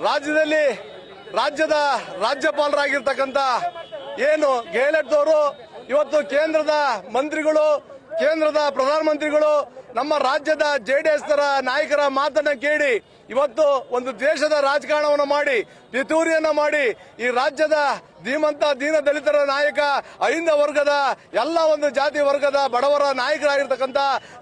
ರಾಜ್ಯದಲ್ಲಿ ರಾಜ್ಯದ ರಾಜ್ಯಪಾಲರಾಗಿರ್ತಕ್ಕಂಥ ಏನು ಗೆಹ್ಲಟ್ ಅವರು ಇವತ್ತು ಕೇಂದ್ರದ ಮಂತ್ರಿಗಳು, ಕೇಂದ್ರದ ಪ್ರಧಾನಮಂತ್ರಿಗಳು, ನಮ್ಮ ರಾಜ್ಯದ ಜೆ ಡಿ ಎಸ್ ನಾಯಕರ ಮಾತನ್ನ ಕೇಳಿ ಇವತ್ತು ಒಂದು ದೇಶದ ರಾಜಕಾರಣವನ್ನು ಮಾಡಿ, ಪಿತೂರಿಯನ್ನ ಮಾಡಿ ಈ ರಾಜ್ಯದ ಧೀಮಂತ ದೀನ ದಲಿತರ ನಾಯಕ, ಅಹಿಂದ ವರ್ಗದ, ಎಲ್ಲ ಒಂದು ಜಾತಿ ವರ್ಗದ ಬಡವರ ನಾಯಕರಾಗಿರ್ತಕ್ಕಂಥ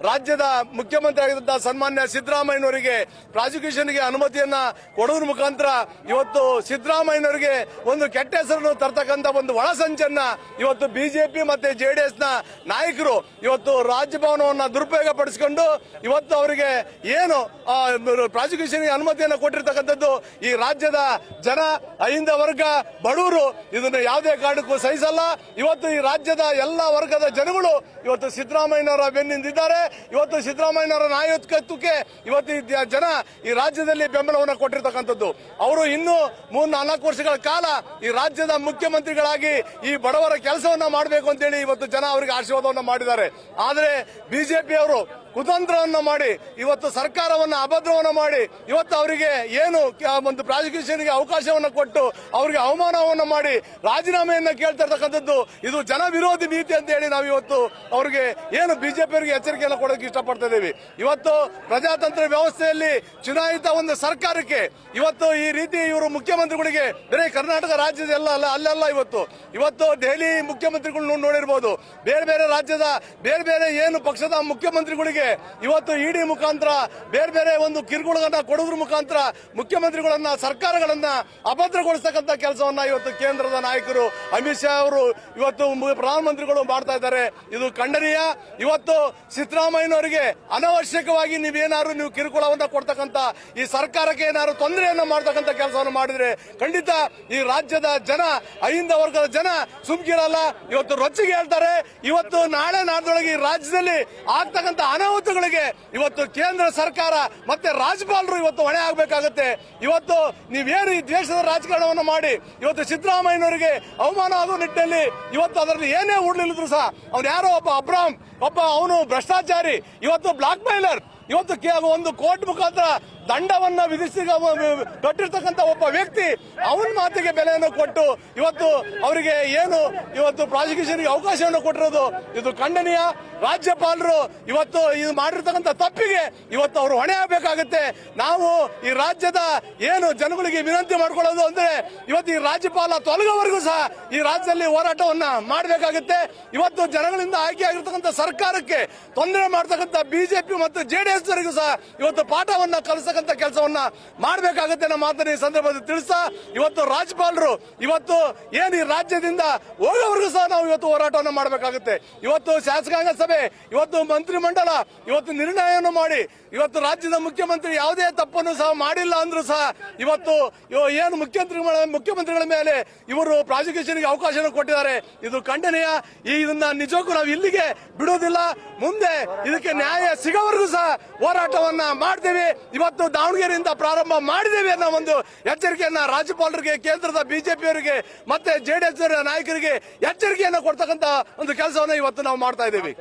ರಾಜ್ಯದ ಮುಖ್ಯಮಂತ್ರಿ ಆಗಿದ್ದಂಥ ಸನ್ಮಾನ್ಯ ಸಿದ್ದರಾಮಯ್ಯನವರಿಗೆ ಪ್ರಾಸಿಕ್ಯೂಷನ್ಗೆ ಅನುಮತಿಯನ್ನ ಕೊಡುವುದ್ರ ಮುಖಾಂತರ ಇವತ್ತು ಸಿದ್ದರಾಮಯ್ಯನವರಿಗೆ ಒಂದು ಕೆಟ್ಟ ಹೆಸರನ್ನು ತರ್ತಕ್ಕಂಥ ಒಂದು ಒಳಸಂಚನ್ನ ಇವತ್ತು ಬಿಜೆಪಿ ಮತ್ತೆ ಜೆಡಿಎಸ್ನ ನಾಯಕರು ಇವತ್ತು ರಾಜ್ಯಭವನವನ್ನು ದುರುಪಯೋಗ ಪಡಿಸಿಕೊಂಡು ಇವತ್ತು ಅವರಿಗೆ ಏನು ಪ್ರಾಸಿಕ್ಯೂಷನ್ಗೆ ಅನುಮತಿಯನ್ನು ಕೊಟ್ಟಿರ್ತಕ್ಕಂಥದ್ದು ಈ ರಾಜ್ಯದ ಜನ, ಅಹಿಂದ ವರ್ಗ ಬಡವರು ಇದನ್ನು ಯಾವುದೇ ಕಾರಣಕ್ಕೂ ಸಹಿಸಲ್ಲ. ಇವತ್ತು ಈ ರಾಜ್ಯದ ಎಲ್ಲ ವರ್ಗದ ಜನಗಳು ಇವತ್ತು ಸಿದ್ದರಾಮಯ್ಯನವರ ಬೆನ್ನಿಂದಿದ್ದಾರೆ. ಇವತ್ತು ಸಿದ್ದರಾಮಯ್ಯನವರ ನಾಯಕತ್ವಕ್ಕೆ ಇವತ್ತು ಜನ ಈ ರಾಜ್ಯದಲ್ಲಿ ಬೆಂಬಲವನ್ನು ಕೊಟ್ಟಿರ್ತಕ್ಕಂಥದ್ದು. ಅವರು ಇನ್ನೂ ಮೂರ್ ನಾಲ್ಕು ವರ್ಷಗಳ ಕಾಲ ಈ ರಾಜ್ಯದ ಮುಖ್ಯಮಂತ್ರಿಗಳಾಗಿ ಈ ಬಡವರ ಕೆಲಸವನ್ನ ಮಾಡಬೇಕು ಅಂತೇಳಿ ಇವತ್ತು ಜನ ಅವರಿಗೆ ಆಶೀರ್ವಾದವನ್ನು ಮಾಡಿದ್ದಾರೆ. ಆದರೆ ಬಿಜೆಪಿ ಅವರು ಕುತಂತ್ರವನ್ನ ಮಾಡಿ, ಇವತ್ತು ಸರ್ಕಾರವನ್ನು ಅಭದ್ರವನ್ನ ಮಾಡಿ, ಇವತ್ತು ಅವರಿಗೆ ಏನು ಒಂದು ಪ್ರಾಸಿಕ್ಯೂಷನ್ಗೆ ಅವಕಾಶವನ್ನು ಕೊಟ್ಟು ಅವರಿಗೆ ಅವಮಾನವನ್ನ ಮಾಡಿ ರಾಜೀನಾಮೆಯನ್ನು ಕೇಳ್ತಾ ಇರ್ತಕ್ಕಂಥದ್ದು, ಇದು ಜನ ವಿರೋಧಿ ನೀತಿ ಅಂತ ಹೇಳಿ ನಾವು ಇವತ್ತು ಅವರಿಗೆ ಏನು ಬಿಜೆಪಿ ಅವರಿಗೆ ಎಚ್ಚರಿಕೆಯನ್ನು ಕೊಡೋಕೆ ಇಷ್ಟಪಡ್ತಾ ಇದ್ದೀವಿ ಇವತ್ತು ಪ್ರಜಾತಂತ್ರ ವ್ಯವಸ್ಥೆಯಲ್ಲಿ ಚುನಾಯಿತ ಒಂದು ಸರ್ಕಾರಕ್ಕೆ ಇವತ್ತು ಈ ರೀತಿ ಇವರು ಮುಖ್ಯಮಂತ್ರಿಗಳಿಗೆ ಬೇರೆ ಕರ್ನಾಟಕ ರಾಜ್ಯದ ಎಲ್ಲ, ಅಲ್ಲ, ಅಲ್ಲೆಲ್ಲ ಇವತ್ತು. ಇವತ್ತು ದೆಹಲಿ ಮುಖ್ಯಮಂತ್ರಿಗಳು ನೋಡಿರ್ಬೋದು. ಬೇರೆ ಬೇರೆ ರಾಜ್ಯದ, ಬೇರೆ ಬೇರೆ ಏನು ಪಕ್ಷದ ಮುಖ್ಯಮಂತ್ರಿಗಳಿಗೆ ಇವತ್ತು ಇಡಿ ಮುಖಾಂತರ ಬೇರೆ ಬೇರೆ ಒಂದು ಕಿರುಕುಳಗಳನ್ನ ಕೊಡೋದ್ರ ಮುಖಾಂತರ ಮುಖ್ಯಮಂತ್ರಿಗಳನ್ನ, ಸರ್ಕಾರಗಳನ್ನ ಅಭದ್ರಗೊಳಿಸ್ತಕ್ಕಂಥ ಕೆಲಸವನ್ನ ಇವತ್ತು ಕೇಂದ್ರದ ನಾಯಕರು ಅಮಿತ್ ಶಾ ಅವರು ಇವತ್ತು ಪ್ರಧಾನಮಂತ್ರಿಗಳು ಮಾಡ್ತಾ ಇದ್ದಾರೆ. ಇದು ಖಂಡನೀಯ. ಇವತ್ತು ಸಿದ್ದರಾಮಯ್ಯನವರಿಗೆ ಅನವಶ್ಯಕವಾಗಿ ನೀವೇನಾದ್ರು ನೀವು ಕಿರುಕುಳವನ್ನ ಕೊಡ್ತಕ್ಕಂಥ ಈ ಸರ್ಕಾರಕ್ಕೆ ಏನಾದ್ರು ತೊಂದರೆಯನ್ನ ಮಾಡ್ತಕ್ಕಂಥ ಕೆಲಸವನ್ನು ಮಾಡಿದ್ರೆ ಖಂಡಿತ ಈ ರಾಜ್ಯದ ಜನ, ಅಹಿಂದ ವರ್ಗದ ಜನ ಸುಮ್ಕಿರಲ್ಲ. ಇವತ್ತು ರೊಚ್ಚಿಗೆ ಹೇಳ್ತಾರೆ. ಇವತ್ತು ನಾಳೆ ನಾಡ್ದೊಳಗೆ ಈ ರಾಜ್ಯದಲ್ಲಿ ಆಗ್ತಕ್ಕಂಥ ಅನಾಹುತಗಳಿಗೆ ಇವತ್ತು ಕೇಂದ್ರ ಸರ್ಕಾರ ಮತ್ತೆ ರಾಜ್ಯಪಾಲರು ಇವತ್ತು ಹೊಣೆ ಆಗಬೇಕಾಗುತ್ತೆ. ಇವತ್ತು ನೀವೇನು ಈ ದೇಶದ ರಾಜಕಾರಣವನ್ನು ಮಾಡಿ ಇವತ್ತು ಸಿದ್ದರಾಮಯ್ಯನವರಿಗೆ ಅವಮಾನ ಆಗೋ ನಿಟ್ಟಿನಲ್ಲಿ ಇವತ್ತು ಅದರಲ್ಲಿ ಏನೇ ಉಡ್ಲಿಲ್ಲದ್ರು ಸಹ ಅವ್ನು ಯಾರೋ ಒಬ್ಬ ಅಬ್ರಾಮ್, ಒಬ್ಬ ಅವನು ಭ್ರಷ್ಟಾಚಾರಿ, ಇವತ್ತು ಬ್ಲಾಕ್ ಮೈಲರ್ ಇವತ್ತು ಒಂದು ಕೋರ್ಟ್ ಮುಖಾಂತರ ದಂಡವನ್ನ ವಿಧಿಸಿ ಕಟ್ಟಿರ್ತಕ್ಕಂಥ ಒಬ್ಬ ವ್ಯಕ್ತಿ ಅವನ ಮಾತಿಗೆ ಬೆಲೆಯನ್ನು ಕೊಟ್ಟು ಇವತ್ತು ಅವರಿಗೆ ಏನು ಇವತ್ತು ಪ್ರಾಸಿಕ್ಯೂಷನ್ಗೆ ಅವಕಾಶವನ್ನು ಕೊಟ್ಟಿರೋದು ಇದು ಖಂಡನೀಯ. ರಾಜ್ಯಪಾಲರು ಇವತ್ತು ಇದು ಮಾಡಿರ್ತಕ್ಕಂಥ ತಪ್ಪಿಗೆ ಇವತ್ತು ಅವರು ಹೊಣೆ ಆಗಬೇಕಾಗುತ್ತೆ. ನಾವು ಈ ರಾಜ್ಯದ ಏನು ಜನಗಳಿಗೆ ವಿನಂತಿ ಮಾಡ್ಕೊಳ್ಳೋದು ಅಂದ್ರೆ ಇವತ್ತು ಈ ರಾಜ್ಯಪಾಲ ತೊಲಗೋವರೆಗೂ ಸಹ ಈ ರಾಜ್ಯದಲ್ಲಿ ಹೋರಾಟವನ್ನ ಮಾಡಬೇಕಾಗುತ್ತೆ. ಇವತ್ತು ಜನಗಳಿಂದ ಆಯ್ಕೆ ಆಗಿರ್ತಕ್ಕಂಥ ಸರ್ಕಾರಕ್ಕೆ ತೊಂದರೆ ಮಾಡ್ತಕ್ಕಂಥ ಬಿಜೆಪಿ ಮತ್ತು ಜೆಡಿಎಸ್ ಸಹ ಇವತ್ತು ಪಾಠವನ್ನ ಕಲಿಸ್ತಕ್ಕಂಥ ಕೆಲಸವನ್ನ ಮಾಡಬೇಕಾಗುತ್ತೆ ನಮ್ಮ ಮಾತನ್ನ ಈ ಸಂದರ್ಭದಲ್ಲಿ ತಿಳಿಸ್ತಾ, ಇವತ್ತು ರಾಜ್ಯಪಾಲರು, ಇವತ್ತು ಏನು ಈ ರಾಜ್ಯದಿಂದ ಹೋಗೋವರೆಗೂ ಸಹ ನಾವು ಇವತ್ತು ಹೋರಾಟವನ್ನು ಮಾಡಬೇಕಾಗುತ್ತೆ. ಇವತ್ತು ಶಾಸಕಾಂಗ ಸಭೆ, ಇವತ್ತು ಮಂತ್ರಿಮಂಡಲ, ಇವತ್ತು ನಿರ್ಣಯವನ್ನು ಮಾಡಿ, ಇವತ್ತು ರಾಜ್ಯದ ಮುಖ್ಯಮಂತ್ರಿ ಯಾವುದೇ ತಪ್ಪನ್ನು ಸಹ ಮಾಡಿಲ್ಲ ಅಂದ್ರೂ ಸಹ ಇವತ್ತು ಏನು ಮುಖ್ಯಮಂತ್ರಿ ಮುಖ್ಯಮಂತ್ರಿಗಳ ಮೇಲೆ ಇವರು ಪ್ರಾಸಿಕ್ಯೂಷನ್ಗೆ ಅವಕಾಶ ಕೊಟ್ಟಿದ್ದಾರೆ. ಇದು ಖಂಡನೀಯ. ಈ ಇದನ್ನ ನಿಜಕ್ಕೂ ನಾವು ಇಲ್ಲಿಗೆ ಬಿಡೋದಿಲ್ಲ ಮುಂದೆ ಇದಕ್ಕೆ ನ್ಯಾಯ ಸಿಗೋವರೆಗೂ ಸಹ ಹೋರಾಟವನ್ನ ಮಾಡ್ತೇವೆ. ಇವತ್ತು ದಾವಣಗೆರೆಯಿಂದ ಪ್ರಾರಂಭ ಮಾಡಿದ್ದೇವೆ ಅನ್ನೋ ಒಂದು ಎಚ್ಚರಿಕೆಯನ್ನ ರಾಜ್ಯಪಾಲರಿಗೆ, ಕೇಂದ್ರದ ಬಿಜೆಪಿಯವರಿಗೆ, ಮತ್ತೆ ಜೆಡಿಎಸ್ ನಾಯಕರಿಗೆ ಎಚ್ಚರಿಕೆಯನ್ನು ಕೊಡ್ತಕ್ಕಂತ ಒಂದು ಕೆಲಸವನ್ನು ಇವತ್ತು ನಾವು ಮಾಡ್ತಾ ಇದ್ದೇವೆ.